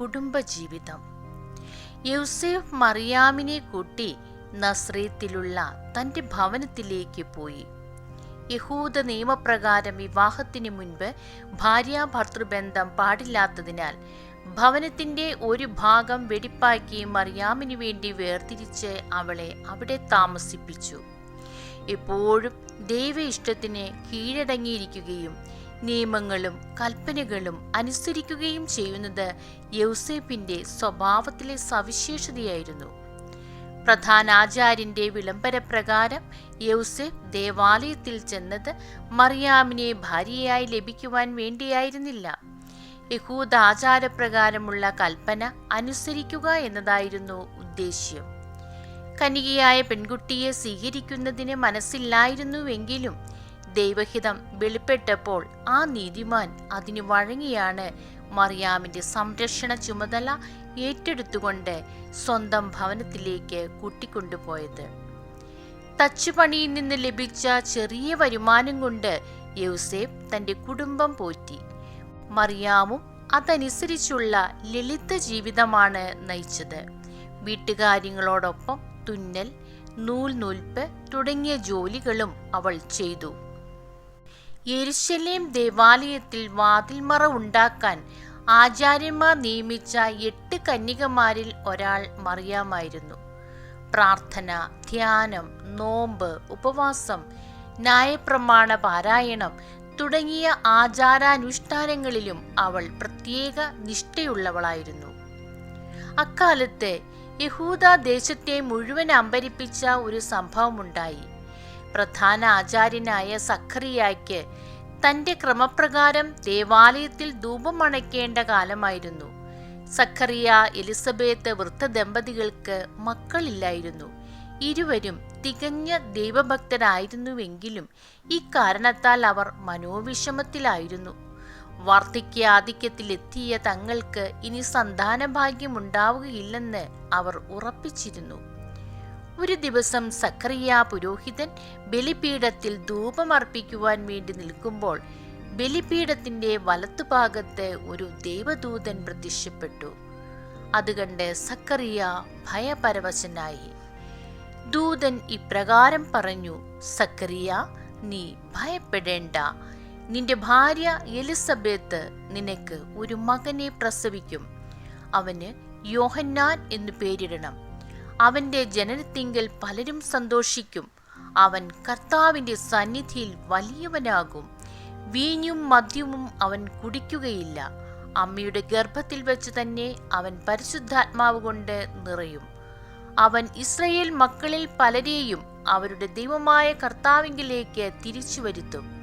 കുടുംബജീവിതം. യൂസേഫ് മറിയാമിനെ കൂട്ടി നസ്രേത്തിലുള്ള തന്റെ ഭവനത്തിലേക്ക് പോയി. യഹൂദ നിയമപ്രകാരം വിവാഹത്തിന് മുൻപ് ഭാര്യാഭർത്തൃബന്ധം പാടില്ലാത്തതിനാൽ ഭവനത്തിന്റെ ഒരു ഭാഗം വെടിപ്പാക്കി മറിയാമിനു വേണ്ടി വേർതിരിച്ച് അവളെ അവിടെ താമസിപ്പിച്ചു. എപ്പോഴും ദൈവ ഇഷ്ടത്തിന് കീഴടങ്ങിയിരിക്കുകയും നിയമങ്ങളും കൽപ്പനകളും അനുസരിക്കുകയും ചെയ്യുന്നത് യൗസേപ്പിന്റെ സ്വഭാവത്തിലെ സവിശേഷതയായിരുന്നു. പ്രധാനാചാര്യന്റെ വിളംബരപ്രകാരം യൗസേഫ് ദേവാലയത്തിൽ ചെന്നത് മറിയാമിനെ ഭാര്യയായി ലഭിക്കുവാൻ വേണ്ടിയായിരുന്നില്ല. യഹൂദാചാരപ്രകാരമുള്ള കൽപ്പന അനുസരിക്കുക എന്നതായിരുന്നു ഉദ്ദേശ്യം. കനികയായ പെൺകുട്ടിയെ സ്വീകരിക്കുന്നതിന് മനസ്സില്ലായിരുന്നുവെങ്കിലും ദൈവഹിതം വെളിപ്പെട്ടപ്പോൾ ആ നീതിമാൻ അതിനു വഴങ്ങിയാണ് മറിയാമിന്റെ സംരക്ഷണ ചുമതല ഏറ്റെടുത്തുകൊണ്ട് സ്വന്തം ഭവനത്തിലേക്ക് കൂട്ടിക്കൊണ്ടുപോയത്. തച്ചുപണിയിൽ നിന്ന് ലഭിച്ച ചെറിയ വരുമാനം കൊണ്ട് യൗസേബ് തന്റെ കുടുംബം പോറ്റി. മറിയാമും അതനുസരിച്ചുള്ള ലളിത ജീവിതമാണ് നയിച്ചത്. വീട്ടുകാര്യങ്ങളോടൊപ്പം തുന്നൽ നൂൽ നൂൽപ്പ് തുടങ്ങിയ ജോലികളും അവൾ ചെയ്തു. യെരുശലേം ദേവാലയത്തിൽ വാതിൽമറ ഉണ്ടാക്കാൻ ആചാര്യന്മാർ നിയമിച്ച എട്ട് കന്യകമാരിൽ ഒരാൾ മറിയാമായിരുന്നു. പ്രാർത്ഥന ധ്യാനം നോമ്പ് ഉപവാസം ന്യായപ്രമാണ പാരായണം തുടങ്ങിയ ആചാരാനുഷ്ഠാനങ്ങളിലും അവൾ പ്രത്യേക നിഷ്ഠയുള്ളവളായിരുന്നു. അക്കാലത്ത് യഹൂദ ദേശത്തെ മുഴുവൻ അമ്പരിപ്പിച്ച ഒരു സംഭവമുണ്ടായി. പ്രധാന ആചാര്യനായ സഖറിയായ്ക്ക് തന്റെ ക്രമപ്രകാരം ദേവാലയത്തിൽ ധൂപമണയ്ക്കേണ്ട കാലമായിരുന്നു. സഖറിയ എലിസബത്ത് വൃദ്ധ ദമ്പതികൾക്ക് മക്കളില്ലായിരുന്നു. ഇരുവരും തികഞ്ഞ ദൈവഭക്തരായിരുന്നുവെങ്കിലും കാരണത്താൽ അവർ മനോവിഷമത്തിലായിരുന്നു. വാർദ്ധക്യാധിക്യത്തിലെത്തിയ തങ്ങൾക്ക് ഇനി സന്താനഭാഗ്യം ഭാഗ്യമുണ്ടാവുകയില്ലെന്ന് അവർ ഉറപ്പിച്ചിരുന്നു. ഒരു ദിവസം സക്രിയ പുരോഹിതൻ ബലിപീഠത്തിൽ ധൂപമർപ്പിക്കുവാൻ വേണ്ടി നിൽക്കുമ്പോൾ ബലിപീഠത്തിന്റെ വലത്തുഭാഗത്ത് ഒരു ദൈവദൂതൻ പ്രത്യക്ഷപ്പെട്ടു. അത് കണ്ട് സക്കറിയ ഭയപരവശനായി. ദൂതൻ ഇപ്രകാരം പറഞ്ഞു സക്കറിയ നീ ഭയപ്പെടേണ്ട. നിന്റെ ഭാര്യ എലിസബത്ത് നിനക്ക് ഒരു മകനെ പ്രസവിക്കും. അവന് യോഹന്നാൻ എന്നു പേരിടണം. അവന്റെ ജനനത്തിങ്കൽ പലരും സന്തോഷിക്കും. അവൻ കർത്താവിന്റെ സന്നിധിയിൽ വലിയവനാകും. വീഞ്ഞും മദ്യവും അവൻ കുടിക്കുകയില്ല. അമ്മയുടെ ഗർഭത്തിൽ വെച്ച് തന്നെ അവൻ പരിശുദ്ധാത്മാവ് കൊണ്ട് നിറയും. അവൻ ഇസ്രയേൽ മക്കളിൽ പലരെയും അവരുടെ ദൈവമായ കർത്താവിങ്കിലേക്ക് തിരിച്ചു വരുത്തും.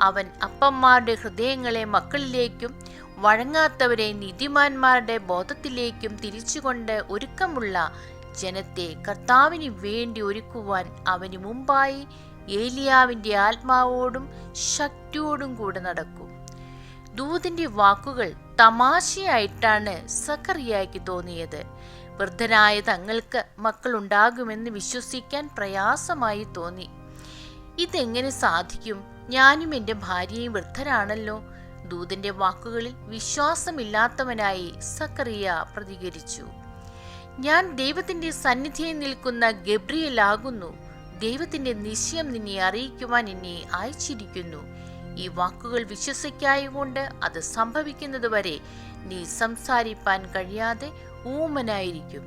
അവൻ അപ്പന്മാരുടെ ഹൃദയങ്ങളെ മക്കളിലേക്കും വഴങ്ങാത്തവരെ നീതിമാന്മാരുടെ ബോധത്തിലേക്കും തിരിച്ചുകൊണ്ട് ഒരുക്കമുള്ള ജനത്തെ കർത്താവിന് വേണ്ടി ഒരുക്കുവാൻ അവന് മുമ്പായി ഏലിയാവിന്റെ ആത്മാവോടും ശക്തിയോടും കൂടെ നടക്കും. ദൂതിന്റെ വാക്കുകൾ തമാശയായിട്ടാണ് സക്കറിയായ്ക്ക് തോന്നിയത്. വൃദ്ധനായ തങ്ങൾക്ക് മക്കളുണ്ടാകുമെന്ന് വിശ്വസിക്കാൻ പ്രയാസമായി തോന്നി. ഇതെങ്ങനെ സാധിക്കും? ഞാനും എന്റെ ഭാര്യയും വൃദ്ധരാണല്ലോ. ദൂതന്റെ വാക്കുകളിൽ വിശ്വാസമില്ലാത്തവനായി സക്കറിയ പ്രതികരിച്ചു. ഞാൻ ദൈവത്തിന്റെ സന്നിധിയിൽ നിൽക്കുന്ന ഗബ്രിയലാകുന്നു. ദൈവത്തിന്റെ നിശ്ചയം നിന്നെ അറിയിക്കുവാൻ എന്നെ അയച്ചിരിക്കുന്നു. ഈ വാക്കുകൾ വിശ്വസിക്കായകൊണ്ട് അത് സംഭവിക്കുന്നതുവരെ നീ സംസാരിപ്പാൻ കഴിയാതെ ഊമനായിരിക്കും.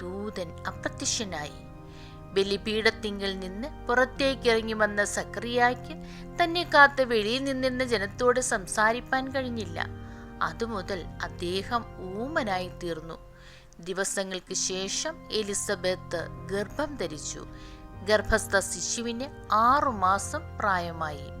ദൂതൻ അപ്രത്യക്ഷനായി. ബലിപീഠത്തിങ്കിൽ നിന്ന് പുറത്തേക്കിറങ്ങി വന്ന സക്രിയായ്ക്ക് തന്നെ കാത്ത് വെളിയിൽ നിന്നിരുന്ന ജനത്തോട് സംസാരിപ്പാൻ കഴിഞ്ഞില്ല. അതുമുതൽ അദ്ദേഹം ഊമനായി തീർന്നു. ദിവസങ്ങൾക്ക് ശേഷം എലിസബത്ത് ഗർഭം ധരിച്ചു. ഗർഭസ്ഥ ശിശുവിന് ആറുമാസം പ്രായമായി.